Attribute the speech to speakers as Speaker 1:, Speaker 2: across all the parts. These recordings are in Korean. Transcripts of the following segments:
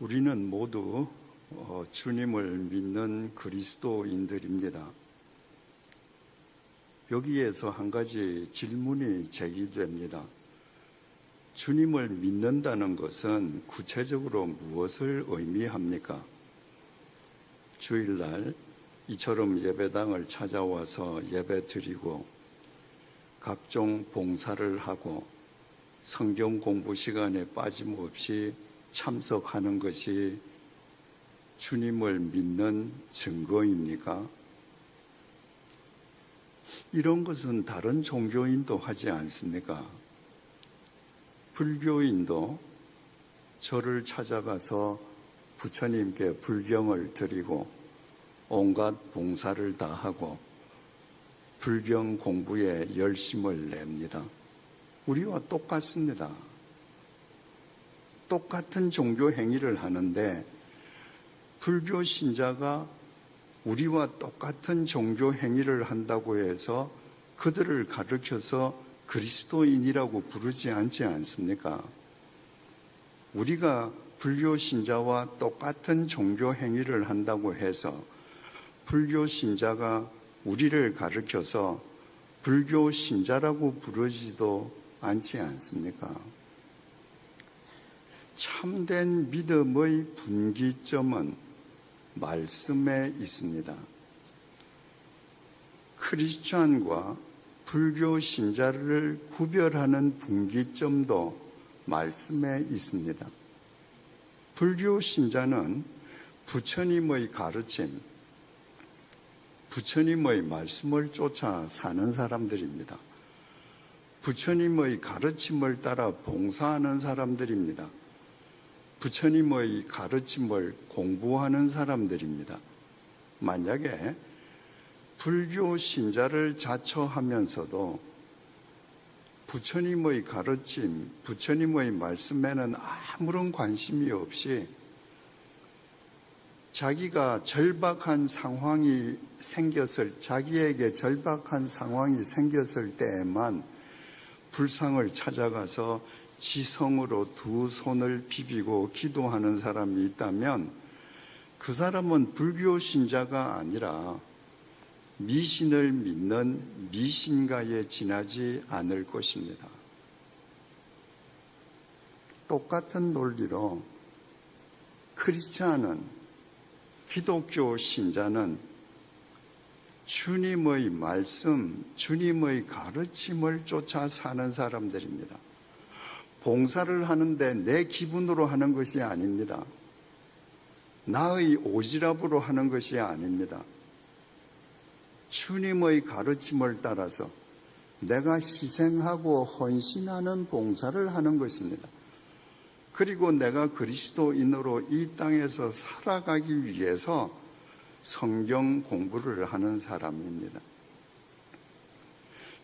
Speaker 1: 우리는 모두 어, 주님을 믿는 그리스도인들입니다. 여기에서 한 가지 질문이 제기됩니다. 주님을 믿는다는 것은 구체적으로 무엇을 의미합니까? 주일날 이처럼 예배당을 찾아와서 예배 드리고 각종 봉사를 하고 성경 공부 시간에 빠짐없이 참석하는 것이 주님을 믿는 증거입니까? 이런 것은 다른 종교인도 하지 않습니까? 불교인도 절을 찾아가서 부처님께 불경을 드리고 온갖 봉사를 다 하고 불경 공부에 열심을 냅니다. 우리와 똑같습니다. 똑같은 종교 행위를 하는데 불교 신자가 우리와 똑같은 종교 행위를 한다고 해서 그들을 가르쳐서 그리스도인이라고 부르지 않지 않습니까? 우리가 불교 신자와 똑같은 종교 행위를 한다고 해서 불교 신자가 우리를 가르쳐서 불교 신자라고 부르지도 않지 않습니까? 참된 믿음의 분기점은 말씀에 있습니다. 크리스찬과 불교 신자를 구별하는 분기점도 말씀에 있습니다. 불교 신자는 부처님의 가르침, 부처님의 말씀을 쫓아 사는 사람들입니다. 부처님의 가르침을 따라 봉사하는 사람들입니다. 부처님의 가르침을 공부하는 사람들입니다. 만약에 불교 신자를 자처하면서도 부처님의 가르침, 부처님의 말씀에는 아무런 관심이 없이 자기가 절박한 상황이 생겼을, 자기에게 절박한 상황이 생겼을 때에만 불상을 찾아가서 지성으로 두 손을 비비고 기도하는 사람이 있다면 그 사람은 불교 신자가 아니라 미신을 믿는 미신가에 지나지 않을 것입니다. 똑같은 논리로 크리스찬은 기독교 신자는 주님의 말씀, 주님의 가르침을 쫓아 사는 사람들입니다. 봉사를 하는데 내 기분으로 하는 것이 아닙니다. 나의 오지랖으로 하는 것이 아닙니다. 주님의 가르침을 따라서 내가 희생하고 헌신하는 봉사를 하는 것입니다. 그리고 내가 그리스도인으로 이 땅에서 살아가기 위해서 성경 공부를 하는 사람입니다.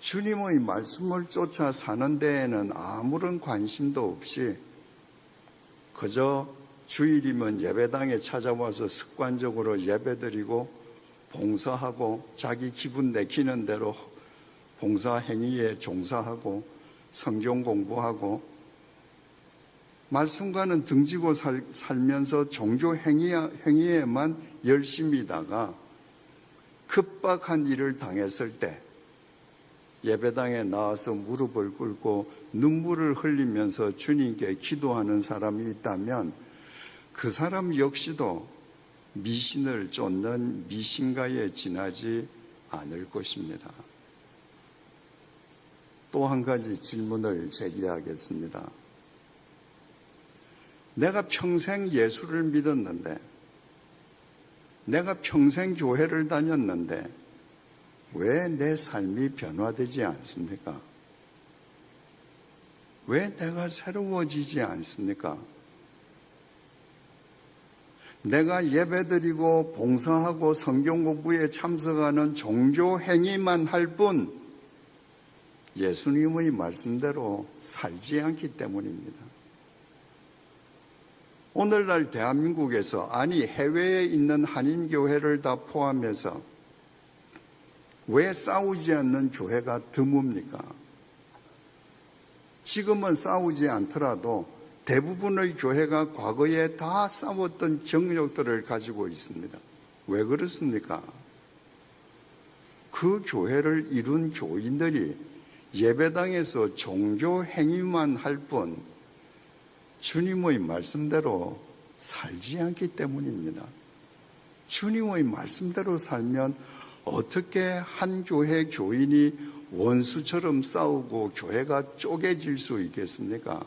Speaker 1: 주님의 말씀을 쫓아 사는 데에는 아무런 관심도 없이 그저 주일이면 예배당에 찾아와서 습관적으로 예배드리고 봉사하고 자기 기분 내키는 대로 봉사 행위에 종사하고 성경 공부하고 말씀과는 등지고 살, 면서 종교 행위, 행위에만 열심히다가 급박한 일을 당했을 때 예배당에 나와서 무릎을 꿇고 눈물을 흘리면서 주님께 기도하는 사람이 있다면 그 사람 역시도 미신을 쫓는 미신가에 지나지 않을 것입니다. 또 한 가지 질문을 제기하겠습니다. 내가 평생 예수를 믿었는데, 내가 평생 교회를 다녔는데, 왜 내 삶이 변화되지 않습니까? 왜 내가 새로워지지 않습니까? 내가 예배드리고 봉사하고 성경 공부에 참석하는 종교 행위만 할 뿐 예수님의 말씀대로 살지 않기 때문입니다. 오늘날 대한민국에서 아니 해외에 있는 한인교회를 다 포함해서 왜 싸우지 않는 교회가 드뭅니까? 지금은 싸우지 않더라도 대부분의 교회가 과거에 다 싸웠던 경력들을 가지고 있습니다. 왜 그렇습니까? 그 교회를 이룬 교인들이 예배당에서 종교 행위만 할 뿐 주님의 말씀대로 살지 않기 때문입니다. 주님의 말씀대로 살면 어떻게 한 교회 교인이 원수처럼 싸우고 교회가 쪼개질 수 있겠습니까?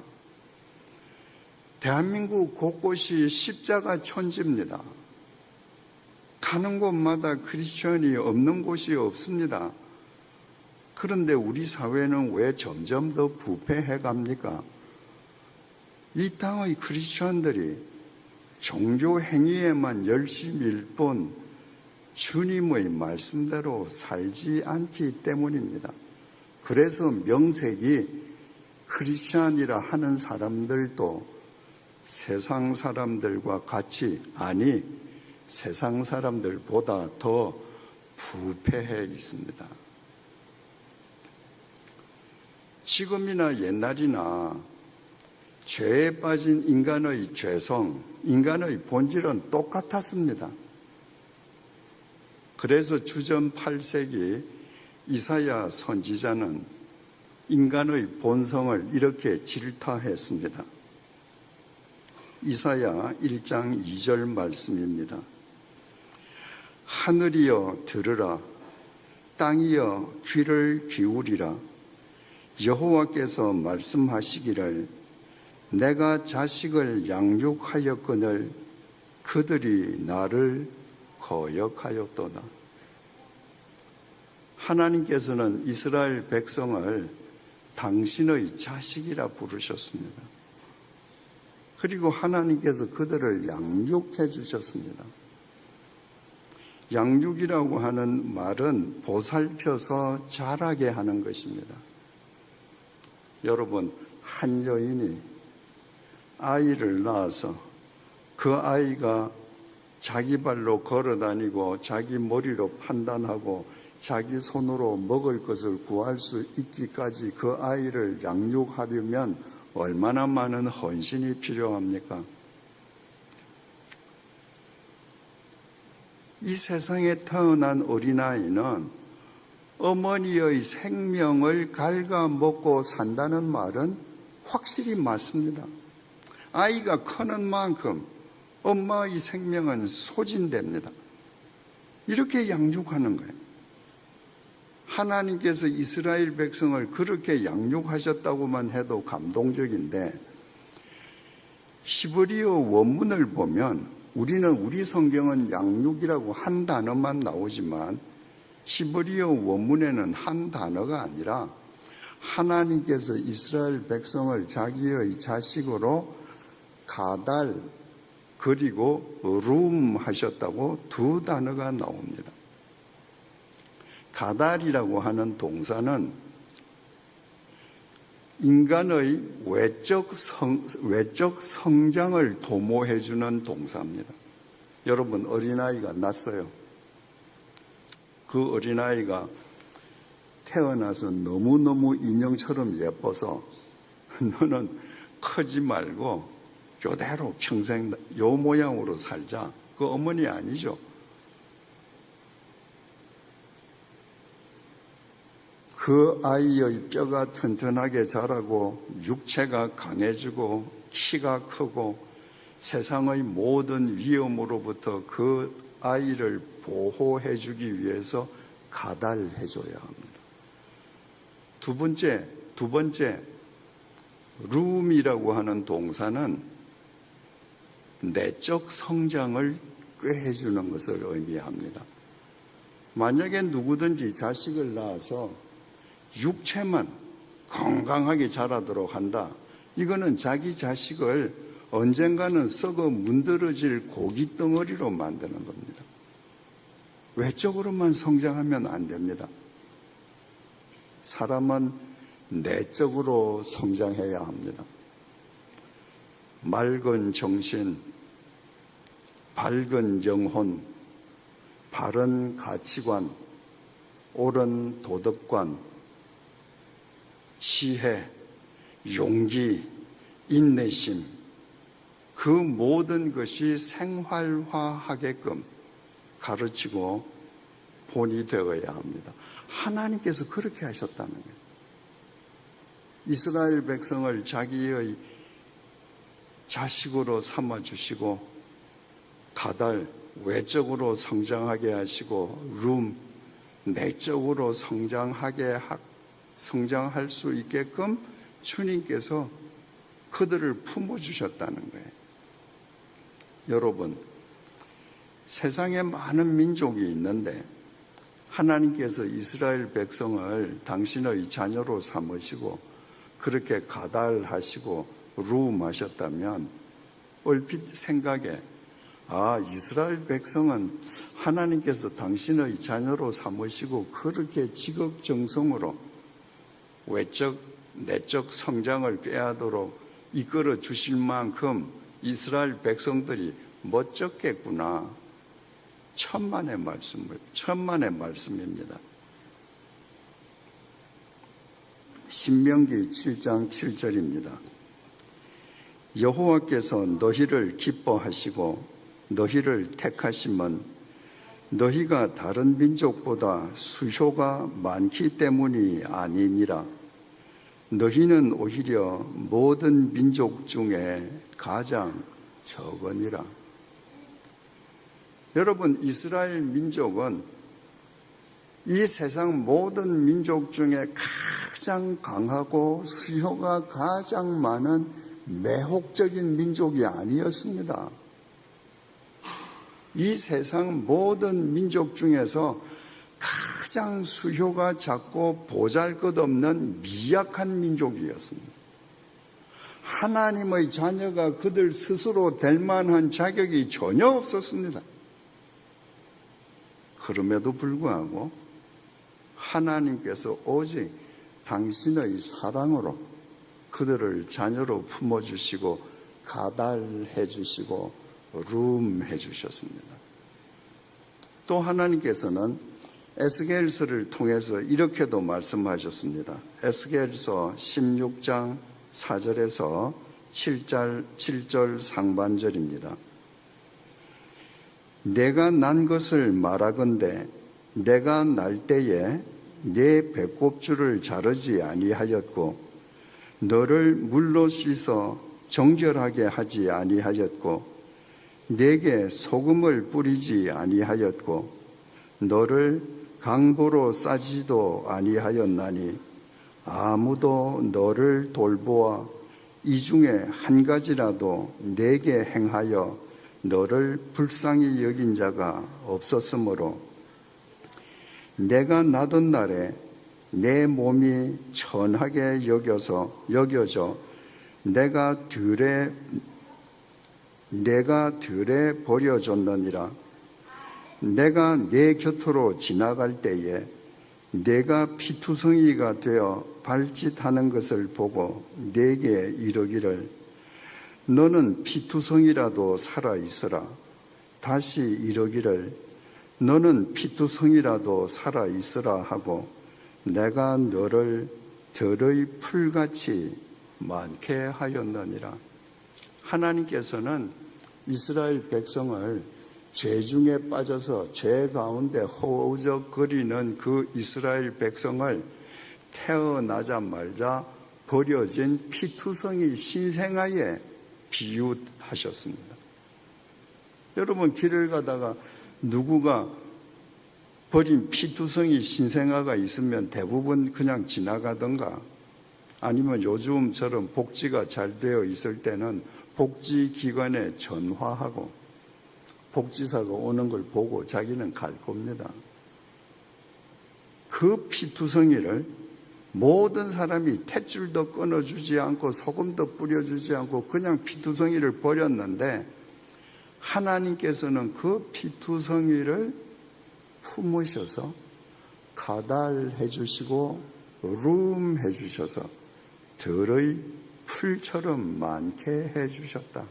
Speaker 1: 대한민국 곳곳이 십자가 천지입니다. 가는 곳마다 크리스천이 없는 곳이 없습니다. 그런데 우리 사회는 왜 점점 더 부패해 갑니까? 이 땅의 크리스천들이 종교 행위에만 열심일 뿐 주님의 말씀대로 살지 않기 때문입니다. 그래서 명색이 크리스천이라 하는 사람들도 세상 사람들과 같이 아니 세상 사람들보다 더 부패해 있습니다. 지금이나 옛날이나 죄에 빠진 인간의 죄성, 인간의 본질은 똑같았습니다. 그래서 주전 8세기 이사야 선지자는 인간의 본성을 이렇게 질타했습니다. 이사야 1장 2절 말씀입니다. 하늘이여 들으라 땅이여 귀를 기울이라 여호와께서 말씀하시기를 내가 자식을 양육하였거늘 그들이 나를 거역하였도다. 하나님께서는 이스라엘 백성을 당신의 자식이라 부르셨습니다. 그리고 하나님께서 그들을 양육해 주셨습니다. 양육이라고 하는 말은 보살펴서 자라게 하는 것입니다. 여러분, 한 여인이 아이를 낳아서 그 아이가 자기 발로 걸어 다니고 자기 머리로 판단하고 자기 손으로 먹을 것을 구할 수 있기까지 그 아이를 양육하려면 얼마나 많은 헌신이 필요합니까? 이 세상에 태어난 어린아이는 어머니의 생명을 갉아먹고 산다는 말은 확실히 맞습니다. 아이가 크는 만큼 엄마의 생명은 소진됩니다. 이렇게 양육하는 거예요. 하나님께서 이스라엘 백성을 그렇게 양육하셨다고만 해도 감동적인데 히브리어 원문을 보면 우리는 우리 성경은 양육이라고 한 단어만 나오지만 히브리어 원문에는 한 단어가 아니라 하나님께서 이스라엘 백성을 자기의 자식으로 가달 그리고 룸 하셨다고 두 단어가 나옵니다. 가달이라고 하는 동사는 인간의 외적 성, 외적 성장을 도모해주는 동사입니다. 여러분, 어린아이가 낳았어요. 그 어린아이가 태어나서 너무너무 인형처럼 예뻐서 너는 크지 말고 그대로 평생 요 모양으로 살자. 그 어머니 아니죠. 그 아이의 뼈가 튼튼하게 자라고 육체가 강해지고 키가 크고 세상의 모든 위험으로부터 그 아이를 보호해 주기 위해서 가달해 줘야 합니다. 두 번째, 두 번째, 룸이라고 하는 동사는 내적 성장을 꾀해 주는 것을 의미합니다. 만약에 누구든지 자식을 낳아서 육체만 건강하게 자라도록 한다. 이거는 자기 자식을 언젠가는 썩어 문드러질 고기 덩어리로 만드는 겁니다. 외적으로만 성장하면 안 됩니다. 사람은 내적으로 성장해야 합니다. 맑은 정신, 밝은 영혼, 바른 가치관, 옳은 도덕관, 지혜, 용기, 인내심, 그 모든 것이 생활화하게끔 가르치고 본이 되어야 합니다. 하나님께서 그렇게 하셨다는 거예요. 이스라엘 백성을 자기의 자식으로 삼아주시고 가달 외적으로 성장하게 하시고 룸 내적으로 성장하게 하, 성장할 수 있게끔 주님께서 그들을 품어 주셨다는 거예요. 여러분, 세상에 많은 민족이 있는데 하나님께서 이스라엘 백성을 당신의 자녀로 삼으시고 그렇게 가달하시고 루음하셨다면 얼핏 생각에 아 이스라엘 백성은 하나님께서 당신의 자녀로 삼으시고 그렇게 지극정성으로 외적 내적 성장을 꾀하도록 이끌어 주실 만큼 이스라엘 백성들이 멋졌겠구나. 천만의 말씀을, 천만의 말씀입니다. 신명기 7장 7절입니다. 여호와께서 너희를 기뻐하시고 너희를 택하심은 너희가 다른 민족보다 수효가 많기 때문이 아니니라. 너희는 오히려 모든 민족 중에 가장 적으니라. 여러분, 이스라엘 민족은 이 세상 모든 민족 중에 가장 강하고 수요가 가장 많은 매혹적인 민족이 아니었습니다. 이 세상 모든 민족 중에서 가장 수효가 작고 보잘 것 없는 미약한 민족이었습니다. 하나님의 자녀가 그들 스스로 될 만한 자격이 전혀 없었습니다. 그럼에도 불구하고 하나님께서 오직 당신의 사랑으로 그들을 자녀로 품어주시고 가달해 주시고 룸 해 주셨습니다. 또 하나님께서는 에스겔서를 통해서 이렇게도 말씀하셨습니다. 에스겔서 16장 4절에서 7절, 7절 상반절입니다. 내가 난 것을 말하건대 내가 날 때에 내 배꼽줄을 자르지 아니하였고 너를 물로 씻어 정결하게 하지 아니하였고 내게 소금을 뿌리지 아니하였고 너를 강보로 싸지도 아니하였나니 아무도 너를 돌보아 이 중에 한 가지라도 내게 행하여 너를 불쌍히 여긴 자가 없었으므로 내가 나던 날에 내 몸이 천하게 여겨서 여겨져 내가 들에 내가 들에 버려졌느니라 내가 내 곁으로 지나갈 때에 내가 피투성이가 되어 발짓하는 것을 보고 내게 이르기를 너는 피투성이라도 살아 있어라 다시 이르기를 너는 피투성이라도 살아 있으라 하고 내가 너를 들의 풀같이 많게 하였느니라. 하나님께서는 이스라엘 백성을 죄 중에 빠져서 죄 가운데 허우적거리는 그 이스라엘 백성을 태어나자마자 버려진 피투성이 신생아에 비유하셨습니다. 여러분 길을 가다가 누구가 버린 피투성이 신생아가 있으면 대부분 그냥 지나가던가 아니면 요즘처럼 복지가 잘 되어 있을 때는 복지기관에 전화하고 복지사가 오는 걸 보고 자기는 갈 겁니다. 그 피투성이를 모든 사람이 탯줄도 끊어주지 않고 소금도 뿌려주지 않고 그냥 피투성이를 버렸는데 하나님께서는 그 피투성이를 품으셔서 가달해 주시고 룸해 주셔서 들의 풀처럼 많게 해 주셨다.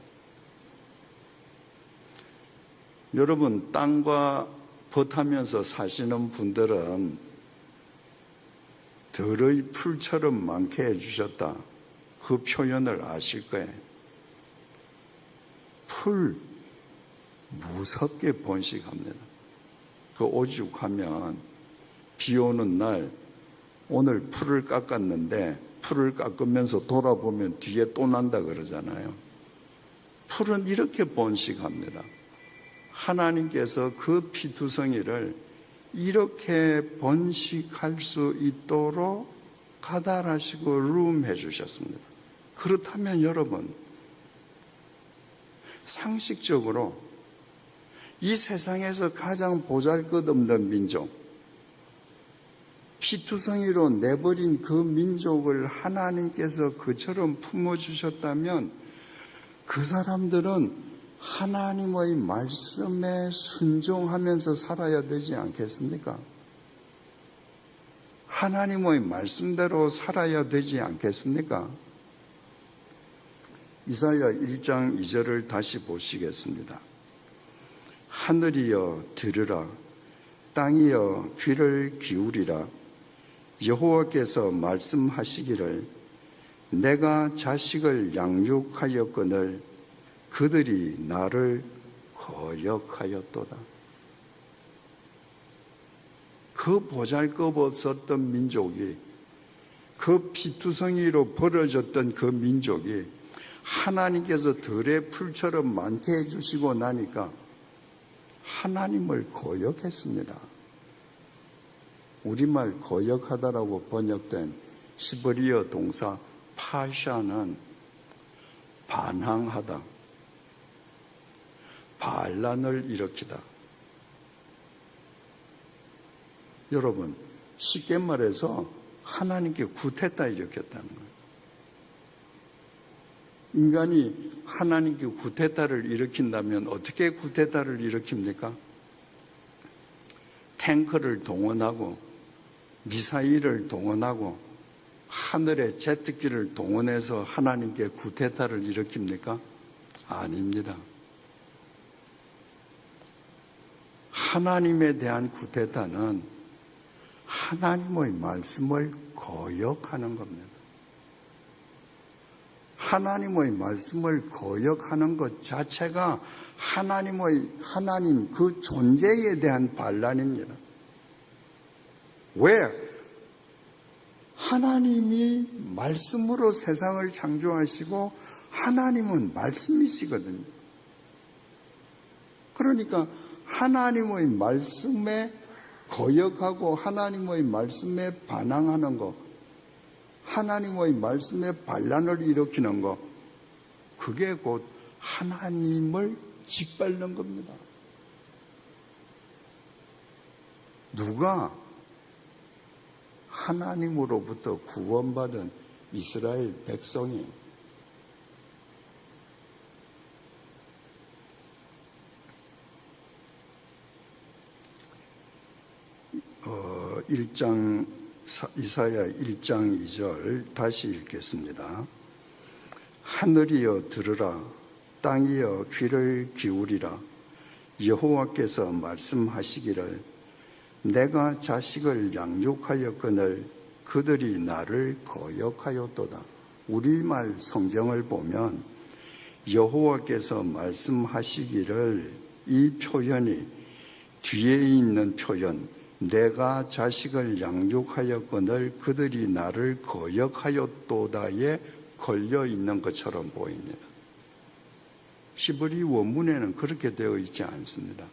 Speaker 1: 여러분 땅과 벗하면서 사시는 분들은 들의 풀처럼 많게 해 주셨다. 그 표현을 아실 거예요. 풀 무섭게 번식합니다. 그 오죽하면 비 오는 날 오늘 풀을 깎았는데 풀을 깎으면서 돌아보면 뒤에 또 난다 그러잖아요. 풀은 이렇게 번식합니다. 하나님께서 그 피투성이를 이렇게 번식할 수 있도록 가달하시고 룸해 주셨습니다. 그렇다면 여러분, 상식적으로 이 세상에서 가장 보잘 것 없는 민족, 피투성이로 내버린 그 민족을 하나님께서 그처럼 품어주셨다면 그 사람들은 하나님의 말씀에 순종하면서 살아야 되지 않겠습니까? 하나님의 말씀대로 살아야 되지 않겠습니까? 이사야 1장 2절을 다시 보시겠습니다. 하늘이여 들으라 땅이여 귀를 기울이라 여호와께서 말씀하시기를 내가 자식을 양육하였거늘 그들이 나를 거역하였도다. 그 보잘것 없었던 민족이 그 피투성이로 벌어졌던 그 민족이 하나님께서 들의 풀처럼 많게 해주시고 나니까 하나님을 거역했습니다. 우리말 거역하다라고 번역된 시버리어 동사 파샤는 반항하다, 반란을 일으키다. 여러분, 쉽게 말해서 하나님께 구태다 일으켰다는 거예요. 인간이 하나님께 구태타를 일으킨다면 어떻게 구태타를 일으킵니까? 탱크를 동원하고 미사일을 동원하고 하늘의 제트기를 동원해서 하나님께 구태타를 일으킵니까? 아닙니다. 하나님에 대한 구태타는 하나님의 말씀을 거역하는 겁니다. 하나님의 말씀을 거역하는 것 자체가 하나님의 하나님 그 존재에 대한 반란입니다. 왜? 하나님이 말씀으로 세상을 창조하시고 하나님은 말씀이시거든요. 그러니까 하나님의 말씀에 거역하고 하나님의 말씀에 반항하는 것, 하나님의 말씀에 반란을 일으키는 것, 그게 곧 하나님을 짓밟는 겁니다. 누가 하나님으로부터 구원받은 이스라엘 백성이 어, 1장 이사야 1장 2절 다시 읽겠습니다. 하늘이여 들으라 땅이여 귀를 기울이라 여호와께서 말씀하시기를 내가 자식을 양육하였거늘 그들이 나를 거역하였도다. 우리말 성경을 보면 여호와께서 말씀하시기를 이 표현이 뒤에 있는 표현 내가 자식을 양육하였거늘 그들이 나를 거역하였도다에 걸려 있는 것처럼 보입니다. 히브리 원문에는 그렇게 되어 있지 않습니다.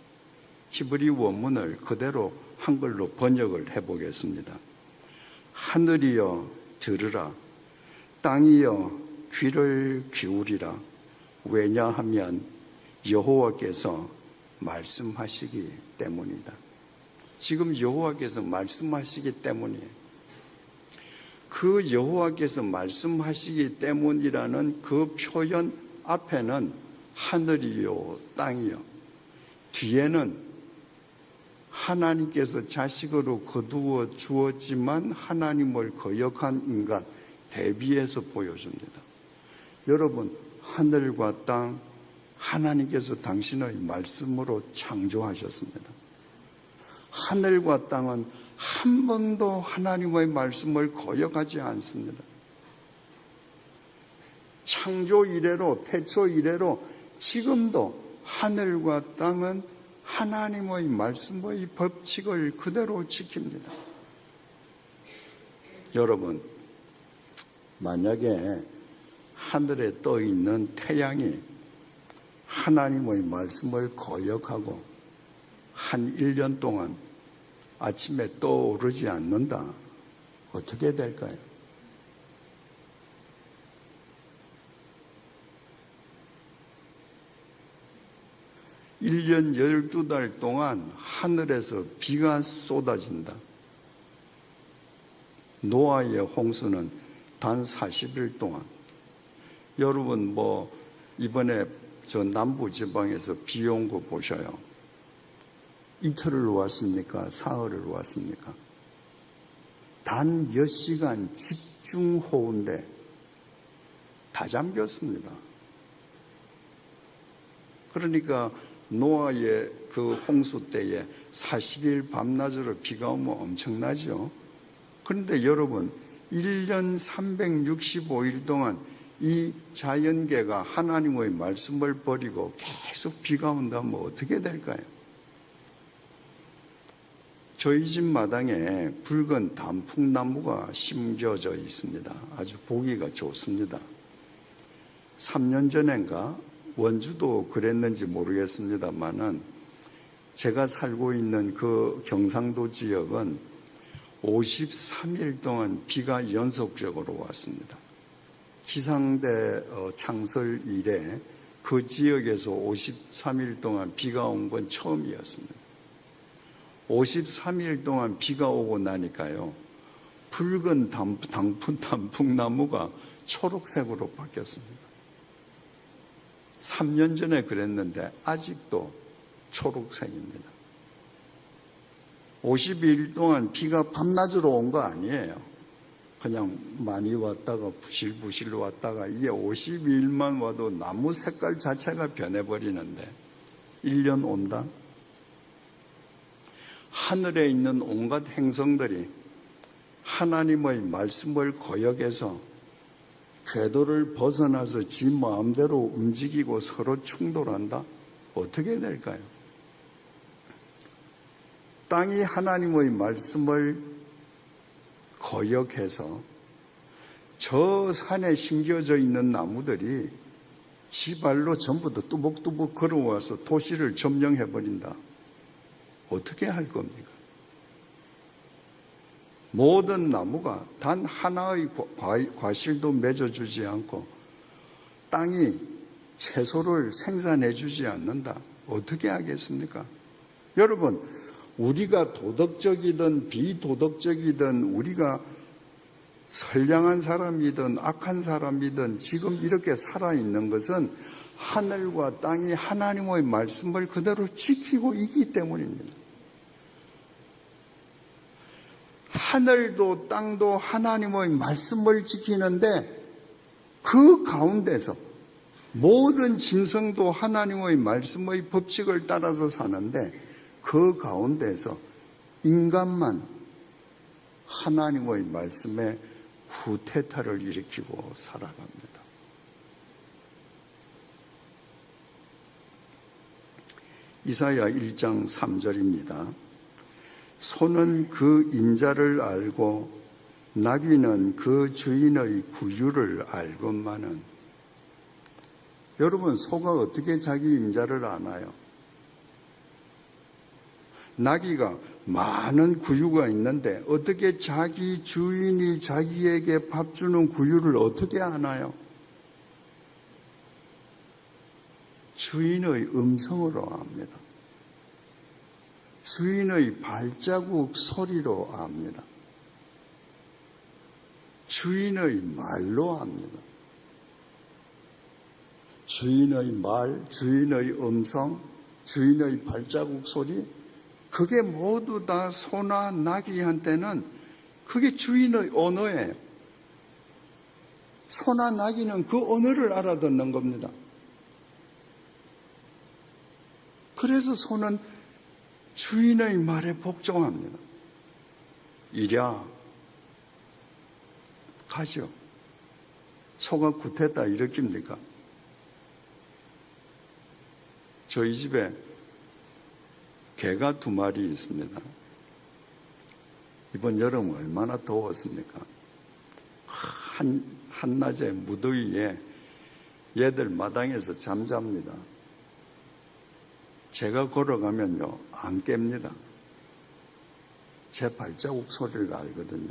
Speaker 1: 히브리 원문을 그대로 한글로 번역을 해 보겠습니다. 하늘이여 들으라 땅이여 귀를 기울이라 왜냐하면 여호와께서 말씀하시기 때문이다. 지금 여호와께서 말씀하시기 때문이에요. 그 여호와께서 말씀하시기 때문이라는 그 표현 앞에는 하늘이요 땅이요 뒤에는 하나님께서 자식으로 거두어 주었지만 하나님을 거역한 인간 대비해서 보여줍니다. 여러분 하늘과 땅 하나님께서 당신의 말씀으로 창조하셨습니다. 하늘과 땅은 한 번도 하나님의 말씀을 거역하지 않습니다. 창조 이래로 태초 이래로 지금도 하늘과 땅은 하나님의 말씀의 법칙을 그대로 지킵니다. 여러분, 만약에 하늘에 떠 있는 태양이 하나님의 말씀을 거역하고 한 1년 동안 아침에 떠오르지 않는다. 어떻게 될까요? 일년 열두 달 동안 하늘에서 비가 쏟아진다. 노아의 홍수는 단 40일 동안. 여러분, 뭐, 이번에 저 남부 지방에서 비 온 거 보셔요. 이틀을 왔습니까? 사흘을 왔습니까? 단 몇 시간 집중 호우인데 다 잠겼습니다. 그러니까 노아의 그 홍수 때에 40일 밤낮으로 비가 오면 엄청나죠. 그런데 여러분, 1년 365일 동안 이 자연계가 하나님의 말씀을 버리고 계속 비가 온다면 어떻게 될까요? 저희 집 마당에 붉은 단풍나무가 심겨져 있습니다. 아주 보기가 좋습니다. 3년 전인가 원주도 그랬는지 모르겠습니다만은 제가 살고 있는 그 경상도 지역은 53일 동안 비가 연속적으로 왔습니다. 기상대 어, 창설 이래 그 지역에서 53일 동안 비가 온 건 처음이었습니다. 53일 동안 비가 오고 나니까요. 붉은 단풍, 단풍나무가 초록색으로 바뀌었습니다. 3년 전에 그랬는데 아직도 초록색입니다. 52일 동안 비가 밤낮으로 온 거 아니에요. 그냥 많이 왔다가 부실부실 왔다가 이게 52일만 와도 나무 색깔 자체가 변해버리는데 1년 온다? 하늘에 있는 온갖 행성들이 하나님의 말씀을 거역해서 궤도를 벗어나서 지 마음대로 움직이고 서로 충돌한다? 어떻게 될까요? 땅이 하나님의 말씀을 거역해서 저 산에 심겨져 있는 나무들이 지발로 전부 다 뚜벅뚜벅 걸어와서 도시를 점령해버린다. 어떻게 할 겁니까? 모든 나무가 단 하나의 과실도 맺어주지 않고 땅이 채소를 생산해주지 않는다. 어떻게 하겠습니까? 여러분, 우리가 도덕적이든 비도덕적이든 우리가 선량한 사람이든 악한 사람이든 지금 이렇게 살아있는 것은 하늘과 땅이 하나님의 말씀을 그대로 지키고 있기 때문입니다. 하늘도 땅도 하나님의 말씀을 지키는데 그 가운데서 모든 짐승도 하나님의 말씀의 법칙을 따라서 사는데 그 가운데서 인간만 하나님의 말씀에 후퇴타를 일으키고 살아갑니다. 이사야 1장 3절입니다. 소는 그 인자를 알고 나귀는 그 주인의 구유를 알건만은 여러분 소가 어떻게 자기 인자를 아나요? 나귀가 많은 구유가 있는데 어떻게 자기 주인이 자기에게 밥 주는 구유를 어떻게 아나요? 주인의 음성으로 압니다. 주인의 발자국 소리로 압니다. 주인의 말로 압니다. 주인의 말, 주인의 음성, 주인의 발자국 소리, 그게 모두 다 소나 나귀한테는 그게 주인의 언어예요. 소나 나귀는 그 언어를 알아듣는 겁니다. 그래서 소는 주인의 말에 복종합니다. 이랴, 가죠. 소가 구태다 일으킵니까? 저희 집에 개가 두 마리 있습니다. 이번 여름 얼마나 더웠습니까? 한, 한낮에 무더위에 얘들 마당에서 잠잡니다. 제가 걸어가면요, 안 깹니다. 제 발자국 소리를 알거든요.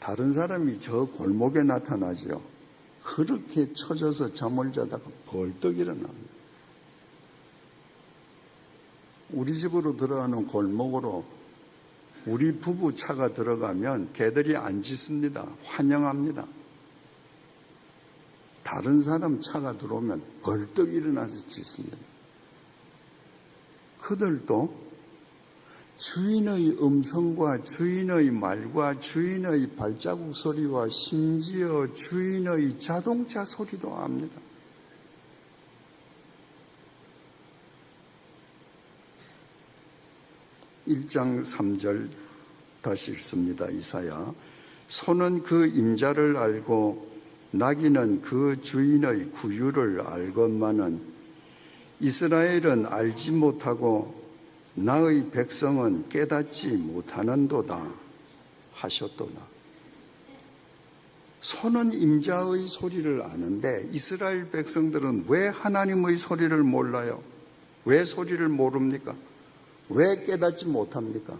Speaker 1: 다른 사람이 저 골목에 나타나죠. 그렇게 처져서 잠을 자다가 벌떡 일어납니다. 우리 집으로 들어가는 골목으로 우리 부부 차가 들어가면 개들이 안 짖습니다. 환영합니다. 다른 사람 차가 들어오면 벌떡 일어나서 짖습니다. 그들도 주인의 음성과 주인의 말과 주인의 발자국 소리와 심지어 주인의 자동차 소리도 압니다. 일장 3절 다시 읽습니다. 이사야. 소는 그 임자를 알고 나귀는 그 주인의 구유를 알건만은 이스라엘은 알지 못하고 나의 백성은 깨닫지 못하는도다 하셨도다. 소는 임자의 소리를 아는데 이스라엘 백성들은 왜 하나님의 소리를 몰라요? 왜 소리를 모릅니까? 왜 깨닫지 못합니까?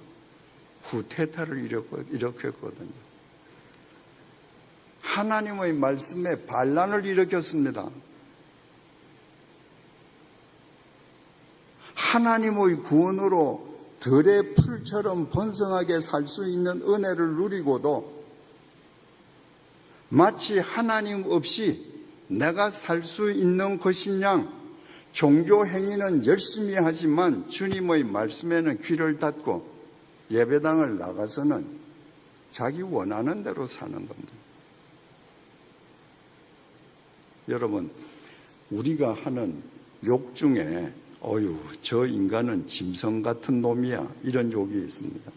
Speaker 1: 후테타를 일으켰거든요. 하나님의 말씀에 반란을 일으켰습니다. 하나님의 구원으로 들의 풀처럼 번성하게 살 수 있는 은혜를 누리고도 마치 하나님 없이 내가 살 수 있는 것인 양 종교 행위는 열심히 하지만 주님의 말씀에는 귀를 닫고 예배당을 나가서는 자기 원하는 대로 사는 겁니다. 여러분, 우리가 하는 욕 중에 어유, 저 인간은 짐승 같은 놈이야. 이런 욕이 있습니다.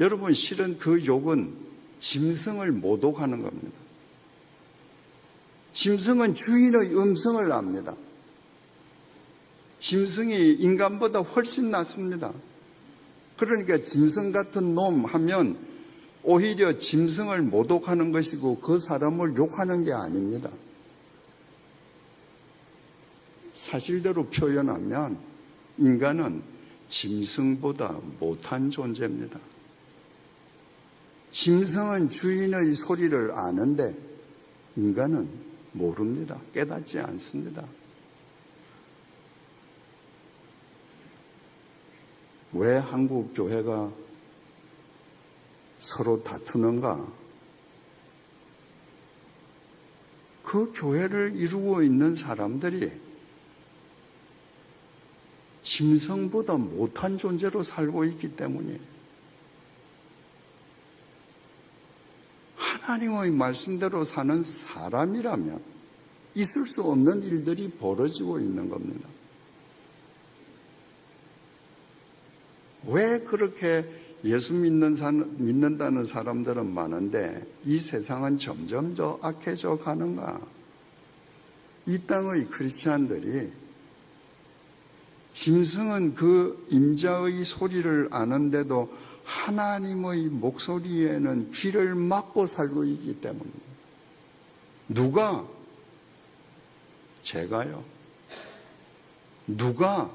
Speaker 1: 여러분, 실은 그 욕은 짐승을 모독하는 겁니다. 짐승은 주인의 음성을 압니다. 짐승이 인간보다 훨씬 낫습니다. 그러니까 짐승 같은 놈 하면 오히려 짐승을 모독하는 것이고 그 사람을 욕하는 게 아닙니다. 사실대로 표현하면 인간은 짐승보다 못한 존재입니다. 짐승은 주인의 소리를 아는데 인간은 모릅니다. 깨닫지 않습니다. 왜 한국 교회가 서로 다투는가? 그 교회를 이루고 있는 사람들이 짐승보다 못한 존재로 살고 있기 때문에 하나님의 말씀대로 사는 사람이라면 있을 수 없는 일들이 벌어지고 있는 겁니다. 왜 그렇게 예수 믿는 사, 믿는다는 사람들은 많은데 이 세상은 점점 더 악해져 가는가? 이 땅의 크리스찬들이 짐승은 그 임자의 소리를 아는데도 하나님의 목소리에는 귀를 막고 살고 있기 때문입니다. 누가? 제가요. 누가?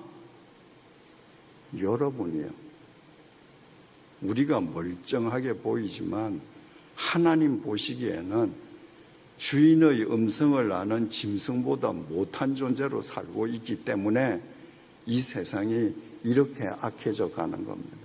Speaker 1: 여러분이요. 우리가 멀쩡하게 보이지만 하나님 보시기에는 주인의 음성을 아는 짐승보다 못한 존재로 살고 있기 때문에 이 세상이 이렇게 악해져 가는 겁니다.